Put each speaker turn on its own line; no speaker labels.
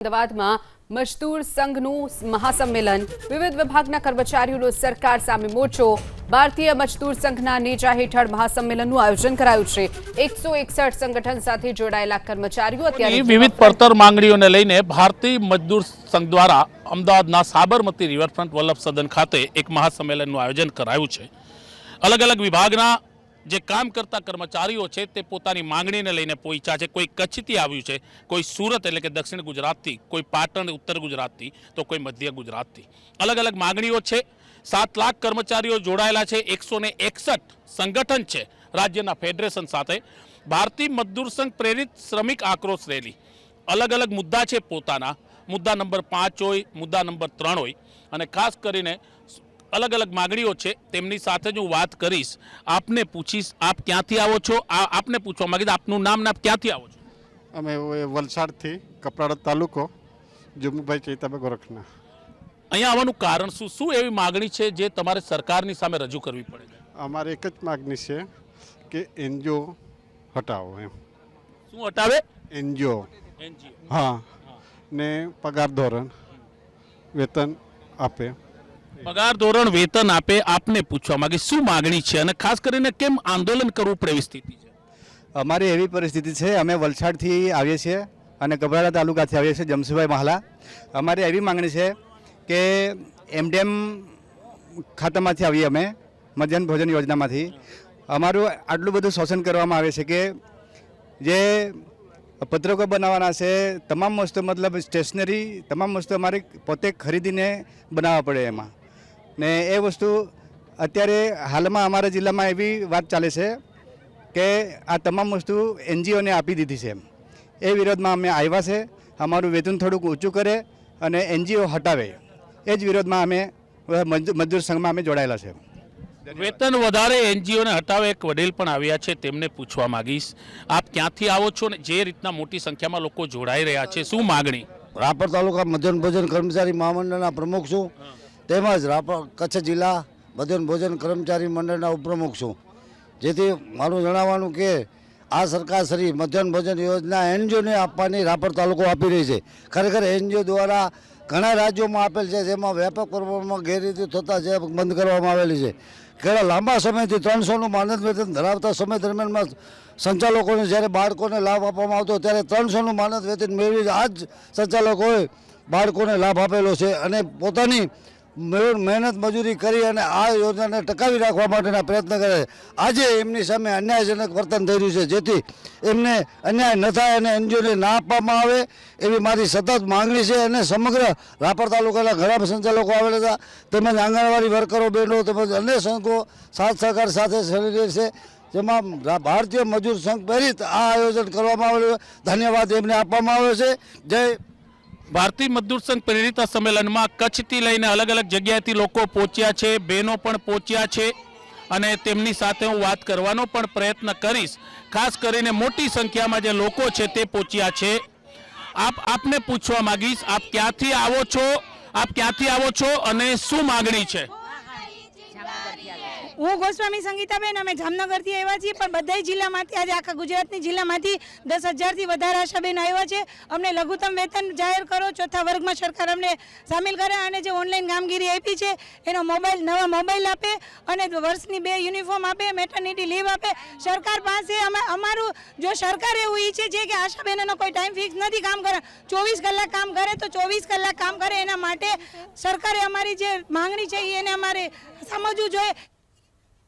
અમદાવાદમાં મજદૂર સંઘનું મહાસંમેલન. વિવિધ વિભાગના કર્મચારીઓનો સરકાર સામે મોરચો. ભારતીય મજદૂર સંઘના નેજા હેઠળ મહાસંમેલનનું આયોજન કરાયું છે. એકસો એકસઠ સંગઠન સાથે જોડાયેલા કર્મચારીઓ અત્યારે
વિવિધ પડતર માંગણીઓને લઈને ભારતીય મજદૂર સંઘ દ્વારા અમદાવાદના સાબરમતી રિવરફ્રન્ટ વલ્લભ સદન ખાતે એક મહાસંમેલનનું આયોજન કરાયું છે. અલગ અલગ વિભાગના જે કામ કરતા કર્મચારીઓ છે તે પોતાની માંગણીને લઈને પહોંચ્યા છે. કોઈ કચ્છથી આવ્યું છે, કોઈ સુરત એટલે કે દક્ષિણ ગુજરાતથી, કોઈ પાટણ ઉત્તર ગુજરાતથી, તો કોઈ મધ્ય ગુજરાતથી. અલગ અલગ માંગણીઓ છે. સાત લાખ કર્મચારીઓ જોડાયેલા છે. એકસો એકસઠ સંગઠન છે રાજ્યના ફેડરેશન સાથે. ભારતીય મજદૂર સંઘ પ્રેરિત શ્રમિક આક્રોશ રેલી. અલગ અલગ મુદ્દા છે પોતાના. મુદ્દા નંબર પાંચ હોય, મુદ્દા નંબર ત્રણ હોય. અને ખાસ કરીને અલગ અલગ માગણીઓ છે તેમની સાથે જ હું વાત કરીશ. આપને પૂછીશ આપ ક્યાંથી આવો છો? આ આપને પૂછવા માગીશ આપનું નામ ને આપ ક્યાંથી આવો છો?
અમે વલસાડથી કપરાડા તાલુકો જુમુભાઈ ચૈતાભાઈ ગોરખના.
અહીંયા આવવાનું કારણ શું? શું એવી માગણી છે જે તમારે સરકારની સામે રજૂ કરવી પડે?
અમારે એક જ માગણી છે કે એનજીઓ હટાવો એમ.
શું હટાવે?
એનજીઓ.
એનજીઓ.
હા. ને પગાર ધોરણ વેતન આપે.
પગાર ધોરણ વેતન આપે, આપને પૂછવા માંગે, શું માગણી છે અને ખાસ કરીને કેમ આંદોલન કરવું પડે સ્થિતિ છે?
અમારી એવી પરિસ્થિતિ છે, અમે વલસાડથી આવીએ છીએ અને ગભરાડા તાલુકાથી આવીએ છીએ જમસુભાઈ મહાલા. અમારી એવી માંગણી છે કે એમડેમ ખાતામાંથી આવીએ અમે, મધ્યાહન ભોજન યોજનામાંથી. અમારું આટલું બધું શોષણ કરવામાં આવે છે કે જે પત્રકો બનાવવાના છે, તમામ વસ્તુ, મતલબ સ્ટેશનરી તમામ વસ્તુ અમારે પોતે ખરીદીને બનાવવા પડે એમાં. ને એ વસ્તુ અત્યારે હાલમાં અમારા જિલ્લામાં એવી વાત ચાલે છે કે આ તમામ વસ્તુ એનજીઓને આપી દીધી છે એ વિરોધમાં અમે આવ્યા છે અમારું વેતન થોડુંક ઊંચું કરે અને એનજીઓ હટાવે. એ જ વિરોધમાં અમે મજદૂર મજદૂર સંઘમાં અમે જોડાયેલા છે.
વેતન વધારે એનજીઓને હટાવે એક વડીલ પણ આવ્યા છે તેમને પૂછવા માંગીશ. આપ ક્યાંથી આવો છો ને જે રીતના મોટી સંખ્યામાં લોકો જોડાઈ રહ્યા છે શું માગણી?
રાપર તાલુકા મધ્યાહન ભોજન કર્મચારી મહામંડળના પ્રમુખ છું. તેમજ રાપર કચ્છ જિલ્લા મધ્યાહન ભોજન કર્મચારી મંડળના ઉપપ્રમુખ છું. જેથી મારું જણાવવાનું કે આ સરકાર શ્રી મધ્યાહન ભોજન યોજના એનજીઓને આપવાની રાપર તાલુકો આપી રહી છે. ખરેખર એનજીઓ દ્વારા ઘણા રાજ્યોમાં આપેલ છે, જેમાં વ્યાપક પ્રમાણમાં ગેરરીતિ થતાં જે બંધ કરવામાં આવેલી છે. ઘણા લાંબા સમયથી ત્રણસોનું માનદ વેતન ધરાવતા સમય દરમિયાનમાં સંચાલકોને જ્યારે બાળકોને લાભ આપવામાં આવતો ત્યારે ત્રણસોનું માનદ વેતન મેળવી આ જ સંચાલકોએ બાળકોને લાભ આપેલો છે અને પોતાની મહેનત મજૂરી કરી અને આ યોજનાને ટકાવી રાખવા માટેના પ્રયત્ન કરે. આજે એમની સામે અન્યાયજનક વર્તન થઈ રહ્યું છે, જેથી એમને અન્યાય ન થાય અને એનજીઓને ના આપવામાં આવે એવી મારી સતત માંગણી છે અને સમગ્ર રાપર તાલુકાના ઘણા સંચાલકો આવેલા હતા. તેમજ આંગણવાડી વર્કરો, બહેનો તેમજ અન્ય સંઘો સાથ સહકાર સાથે ચડી છે. જેમાં ભારતીય મજૂર સંઘ પ્રેરિત આ આયોજન કરવામાં આવેલું ધન્યવાદ એમને આપવામાં આવ્યો છે. જય
ભારતીય મજદૂર સંઘ પ્રેરિત સંમેલનમાં કચ્છથી લઈને અલગ અલગ જગ્યાએથી લોકો પહોંચ્યા છે, બહેનો પણ પહોંચ્યા છે અને તેમની સાથે હું વાત કરવાનો પણ પ્રયત્ન કરીશ. ખાસ કરીને મોટી સંખ્યામાં જે લોકો છે તે પહોંચ્યા છે. આપ, આપને પૂછવા માંગીશ, આપ ક્યાંથી આવો છો? આપ ક્યાંથી આવો છો અને શું માગણી છે?
હું ગોસ્વામી સંગીતાબેન, અમે જામનગરથી આવ્યા છીએ, પણ બધા જિલ્લામાંથી, આજે આખા ગુજરાતની જિલ્લામાંથી દસ હજારથી વધારે આશાબેન આવ્યા છે. અમને લઘુત્તમ વેતન જાહેર કરો, ચોથા વર્ગમાં સરકાર અમને સામેલ કરે, અને જે ઓનલાઈન કામગીરી આપી છે, એનો મોબાઈલ, નવા મોબાઈલ આપે, અને વર્ષની બે યુનિફોર્મ આપે, મેટર્નિટી લીવ આપે. સરકાર પાસે અમે, અમારું, જો સરકાર એવું ઈચ્છે છે કે આશાબેનનો કોઈ ટાઈમ ફિક્સ નથી કામ કરે, ચોવીસ કલાક કામ કરે, તો ચોવીસ કલાક કામ કરે, એના માટે સરકારે અમારી જે માંગણી છે, એને અમારે સમજવું જોઈએ.